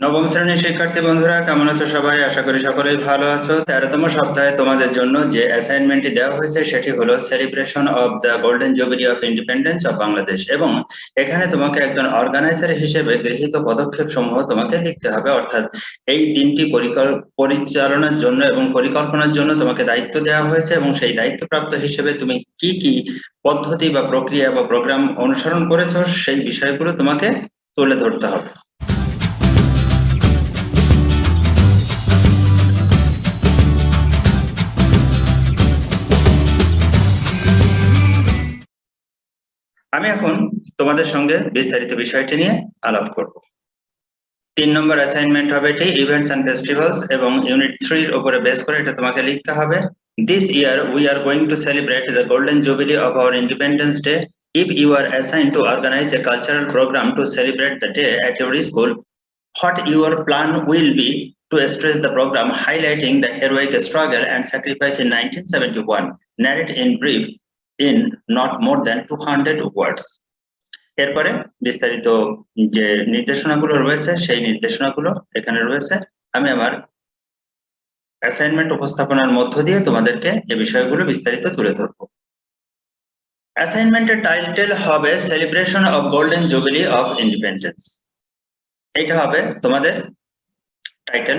নবম শ্রেণির শিক্ষার্থী বন্ধুরা, কেমন আছো সবাই? আশা করি সকলেই ভালো আছো। তেরোতম সপ্তাহে তোমাদের জন্য যে অ্যাসাইনমেন্টটি দেওয়া হয়েছে, সেটি হলো celebration of the golden jubilee of independence of Bangladesh এবং এখানে তোমাকে একজন অর্গানাইজার হিসেবে গৃহীত পদক্ষেপ সমূহ তোমাকে লিখতে হবে। অর্থাৎ এই দিনটি পরিচালনার জন্য এবং পরিকল্পনার জন্য তোমাকে দায়িত্ব দেওয়া হয়েছে এবং সেই দায়িত্বপ্রাপ্ত হিসেবে তুমি কি কি পদ্ধতি বা প্রক্রিয়া বা প্রোগ্রাম অনুসরণ করেছ, সেই বিষয়গুলো তোমাকে তুলে ধরতে হবে। আমি এখন তোমাদের সঙ্গে বিস্তারিত বিষয়টি নিয়ে আলাপ করব তিন নম্বর অ্যাসাইনমেন্ট হবে এটি ইভেন্টস এন্ড ফেস্টিভ্যালস এবং ইউনিট থ্রির উপরে বেস করে এটা তোমাকে লিখতে হবে this year we are going to celebrate the golden jubilee of our independence day if you are assigned to organize a cultural program to celebrate the day at your school what your plan will be to stress the program highlighting the heroic struggle and sacrifice in 1971 narrate in brief in not more than 200 words. এরপরে বিস্তারিত যে নির্দেশনাগুলো রয়েছে, সেই নির্দেশনাগুলো এখানে রয়েছে। আমি আমার assignment উপস্থাপনার মধ্য দিয়ে তোমাদেরকে এই বিষয়গুলো বিস্তারিত তুলে ধরবো। অ্যাসাইনমেন্টের টাইটেল হবে celebration of golden jubilee of independence এইটা হবে তোমাদের টাইটেল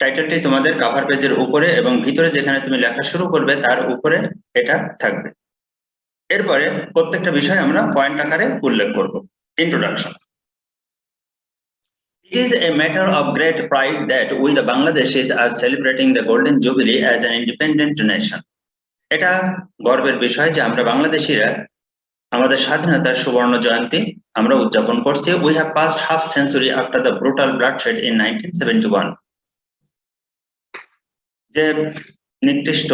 টাইটেলটি তোমাদের কাভার পেজের উপরে এবং ভিতরে যেখানে তুমি লেখা শুরু করবে, তার উপরে এটা থাকবে। এরপরে প্রত্যেকটা বিষয় আমরা পয়েন্ট আকারে উল্লেখ করব। Introduction It is a matter of great pride that we the Bangladeshis are celebrating the Golden Jubilee as an independent nation. এটা গর্বের বিষয় যে আমরা বাংলাদেশিরা, আমাদের স্বাধীনতার সুবর্ণ জয়ন্তী আমরা উদযাপন করছি। We have past half century after the brutal bloodshed in nineteen seventy one যে নির্দিষ্ট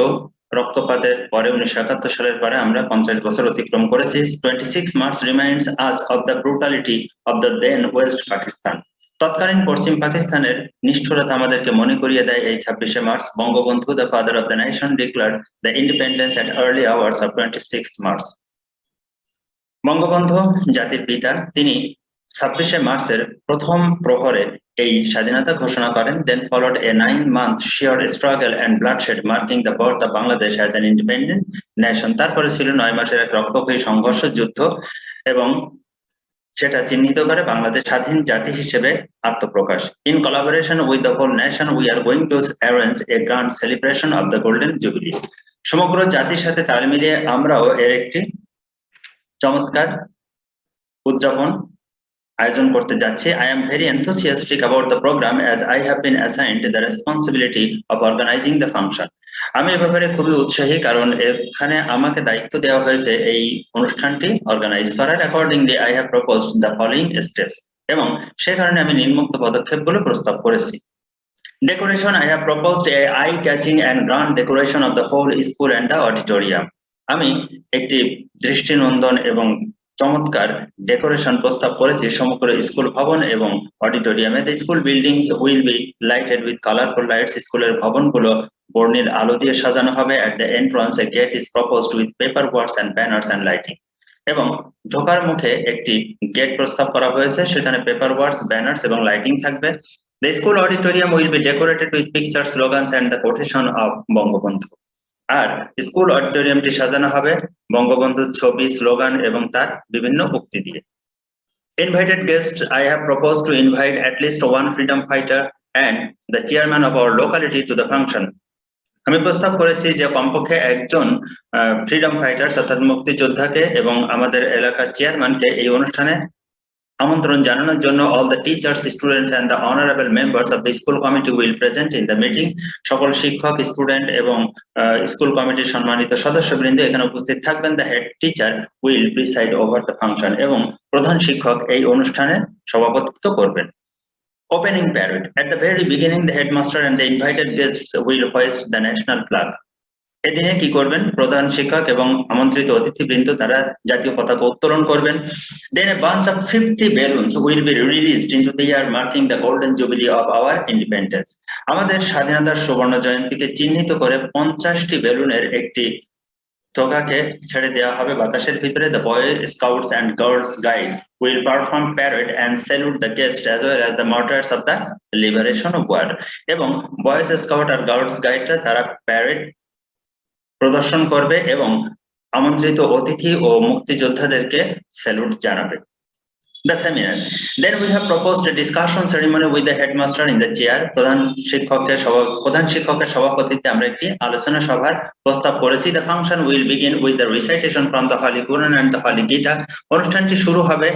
রক্তপাতের পরে উনিশশো একাত্তর সালের পরে আমরা পঞ্চাশ বছর অতিক্রম করেছি। Twenty six March reminds us of the brutality of the then West Pakistan তৎকালীন পশ্চিম পাকিস্তানের নিষ্ঠুরতা আমাদেরকে মনে করিয়ে দেয় এই ছাব্বিশে March Bangabandhu the father of the nation declare the independence at early hours of twenty six March Bangabandhu, জাতির পিতা, তিনি ছাব্বিশে মার্চের প্রথম প্রহরে এই স্বাধীনতা ঘোষণা করেন then followed a nine month sure struggle and bloodshed marking the birth of Bangladesh as an independent nation তারপরে ছিল নয় মাসের এক রক্তক্ষয়ী সংঘর্ষ যুদ্ধ এবং সেটা চিহ্নিত করে বাংলাদেশ স্বাধীন জাতি হিসেবে আত্মপ্রকাশ। In collaboration with the whole nation we are going to arrange a grand celebration of the golden jubilee সমগ্র জাতির সাথে তাল মিলিয়ে আমরাও এর একটি চমৎকার উদযাপন আয়োজন করতে যাচ্ছি। I am very enthusiastic about the program as I have been assigned the responsibility of organising the function আমি এ ব্যাপারে খুবই উৎসাহী কারণ এখানে আমাকে দায়িত্ব দেওয়া হয়েছে এই অনুষ্ঠানটি অর্গানাইজ করার। Accordingly I have proposed the following steps এবং সে কারণে আমি নিম্নোক্ত পদক্ষেপগুলো প্রস্তাব করেছি। Decoration I have proposed a eye catching and grand decoration of the whole school and the auditorium আমি একটি দৃষ্টিনন্দন এবং চমৎকার ডেকোরেশন প্রস্তাব করেছি সমগ্র স্কুল ভবন এবং অডিটোরিয়ামে the school buildings will be lighted with colourful lights স্কুলের ভবনগুলো বর্ণিল আলো দিয়ে সাজানো হবে। At the entrance a gate is proposed with paper works and banners and lighting এবং ঢোকার মুখে একটি গেট প্রস্তাব করা হয়েছে। সেখানে পেপার ওয়ার্কস ব্যানার্স এবং লাইটিং থাকবে। The school auditorium will be decorated with picture slogans and the quotation of Bangabandhu. R school অডিটোরিয়ামটি সাজানো হবে বঙ্গবন্ধুর ছবি, স্লোগান এবং তার বিভিন্ন উক্তি দিয়ে। Invited guest I have propose to invite at least one freedom fighter and the chairman of our locality to the function আমি প্রস্তাব করেছি যে কমপক্ষে একজন ফ্রিডম ফাইটার্স অর্থাৎ মুক্তিযোদ্ধাকে এবং আমাদের এলাকার চেয়ারম্যানকে এই অনুষ্ঠানে আমন্ত্রণ জানানোর জন্য all the teachers students and the honourable members of the school committee will present in the meeting সকল শিক্ষক স্টুডেন্ট এবং স্কুল কমিটির সম্মানিত সদস্যবৃন্দ এখানে উপস্থিত থাকবেন। The head teacher will preside over the function এবং প্রধান শিক্ষক এই অনুষ্ঠানে সভাপতিত্ব করবেন। Opening parade at the very beginning, the headmaster and the invited guests will hoist the national flag. এদিনে কি করবেন? প্রধান শিক্ষক এবং আমন্ত্রিত অতিথিবৃন্দ তারা জাতীয় পতাকা উত্তোলন করবেন। Then a bunch of 50 balloons will be released into the year marking the golden jubilee of our independence. আমাদের স্বাধীনতার সুবর্ণ জয়ন্তীকে চিহ্নিত করে পঞ্চাশটি বেলুনের একটি তোকাকে ছেড়ে দেওয়া হবে বাতাসের ভিতরে। The boy scouts and girls guide will perform parade and salute the guest as well as the martyrs of the liberation of war এবং বয়েজ স্কাউট আর গার্লস গাইডরা তারা প্যারেড প্রদর্শন করবে এবং আমন্ত্রিত অতিথি ও মুক্তিযোদ্ধাদেরকে স্যালুট জানাবে the seminar. Then we have proposed a discussion ceremony with the headmaster in the. প্রধান শিক্ষকের প্রধান শিক্ষকের সভাপতিত্বে আমরা একটি আলোচনা সভার প্রস্তাব করেছি the function will begin with the recitation from the holy quran and the holy gita অনুষ্ঠানটি শুরু হবে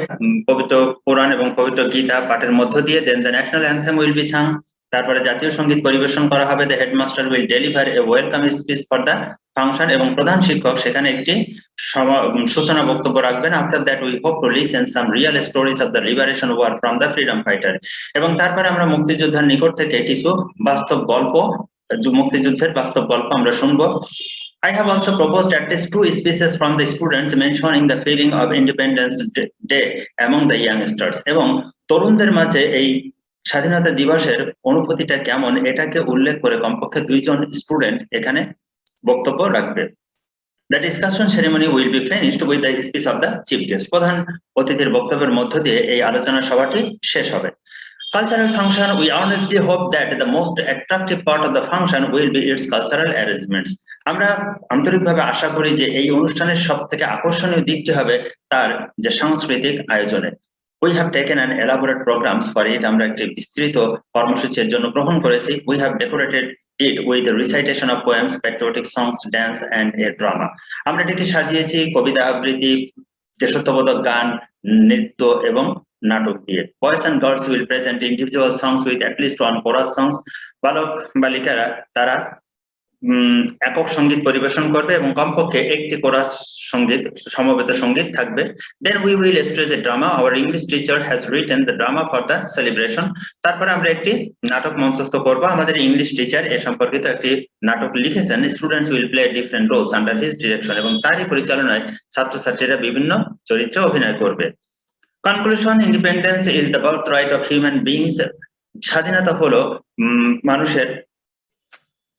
পবিত্র কোরআন এবং পবিত্র গীতা পাঠের মধ্য দিয়ে then the national anthem will be sung তারপরে জাতীয় সংগীত পরিবেশন করা হবে the headmaster will deliver a welcome speech for the function এবং প্রধান শিক্ষক সেখানে একটি সূচনা বক্তব্য রাখবেন। After that we hope to listen some real stories of the liberation war from the freedom fighter এবং তারপরে আমরা মুক্তিযোদ্ধার নিকট থেকে কিছু বাস্তব গল্প মুক্তিযুদ্ধের বাস্তব গল্প আমরা শুনব। I have also proposed at least two speeches from the students mentioning the feeling of Independence Day among the youngsters এবং তরুণদের মাঝে এই স্বাধীনতা দিবসের অনুভূতিটা কেমন, এটাকে উল্লেখ করে কমপক্ষে দুইজন স্টুডেন্ট এখানে বক্তব্য রাখবে। The discussion ceremony will be finished with the speech of the chief guest প্রধান অতিথির বক্তব্যের মধ্য দিয়ে এই আলোচনা সভাটি শেষ হবে। Cultural function we honestly hope that the most attractive part of the function will be its cultural arrangements আমরা আন্তরিকভাবে আশা করি যে এই অনুষ্ঠানের সব থেকে আকর্ষণীয় দিকটি হবে তার যে সাংস্কৃতিক আয়োজনে। We have taken and elaborate programmes for it আমরা একটি বিস্তৃত কর্মসূচির জন্য গ্রহণ করেছি। We have decorated it with the recitation of poems, patriotic songs, dance and a drama. আমরা এটিকে সাজিয়েছি কবিতা আবৃত্তি দেশত্ববোধক গান নৃত্য এবং নাটক দিয়ে boys and girls will present individual songs with least one chorus songs বালক বালিকারা তারা একক সংগীত পরিবেশন করবে এবং কমপক্ষে একটি কোরাস সংগীত, সমবেত সংগীত থাকবে। Then we will stage a drama our English teacher has written the drama for the celebration তারপরে আমরা একটি নাটক মঞ্চস্থ করব। আমাদের ইংলিশ টিচার এ সম্পর্কিত একটি নাটক লিখেছেন। Students will play different roles under his direction এবং তারই পরিচালনায় ছাত্রছাত্রীরা বিভিন্ন চরিত্রে অভিনয় করবে। Conclusion independence is the birth right of human beings স্বাধীনতা হলো মানুষের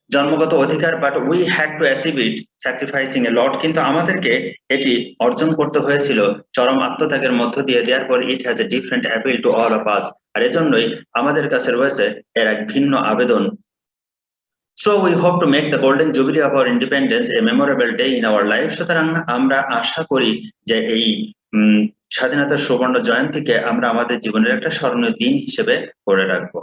জন্মগত অধিকার but we had to achieve it sacrificing a lot কিন্তু আমাদেরকে এটি অর্জন করতে হয়েছিল চরম আত্মত্যাগের মধ্য দিয়ে। দেওয়ার পর it has a different appeal to all of us আর এজন্যই আমাদের কাছে রয়েছে এর এক ভিন্ন আবেদন। So we hope to make the golden jubilee of our independence a memorable day in our life সুতরাং আমরা আশা করি যে এই স্বাধীনতার সুবর্ণ জয়ন্তীকে আমরা আমাদের জীবনের একটা স্মরণীয় দিন হিসেবে করে রাখব।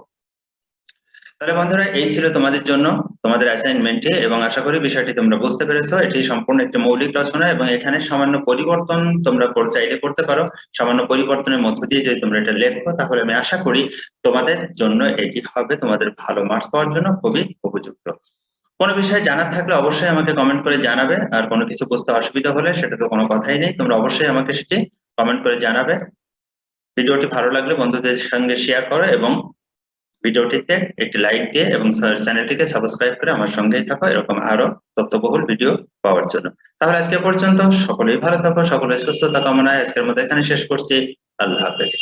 তাহলে বন্ধুরা, এই ছিল তোমাদের জন্য তোমাদের অ্যাসাইনমেন্টে এবং আশা করি বিষয়টি তোমরা বুঝতে পেরেছ। এটি সম্পূর্ণ একটি মৌলিক রচনা এবং এখানে সামান্য পরিবর্তন তোমরা চাইলে করতে পারো। সামান্য পরিবর্তনের মধ্য দিয়ে যদি তোমরা এটা লেখো, তাহলে আমি আশা করি তোমাদের জন্য এটি হবে তোমাদের ভালো মার্কস পাওয়ার জন্য খুবই উপযুক্ত। কোনো বিষয়ে জানার থাকলে অবশ্যই আমাকে কমেন্ট করে জানাবে। আর কোনো কিছু বুঝতে অসুবিধা হলে সেটা তো কোনো কথাই নেই। তোমরা অবশ্যই আমাকে সেটি কমেন্ট করে জানাবে। ভিডিওটি ভালো লাগলে বন্ধুদের সঙ্গে শেয়ার করো এবং ভিডিওটিতে একটি লাইক দিয়ে এবং চ্যানেলটিকে সাবস্ক্রাইব করে আমার সঙ্গেই থাকো। এরকম আরও তথ্যবহুল ভিডিও পাওয়ার জন্য। তাহলে আজকে পর্যন্ত সকলেই ভালো থাকো, সকলের সুস্থতা কামনায় আজকের মধ্যে এখানে শেষ করছি। আল্লাহ হাফেজ।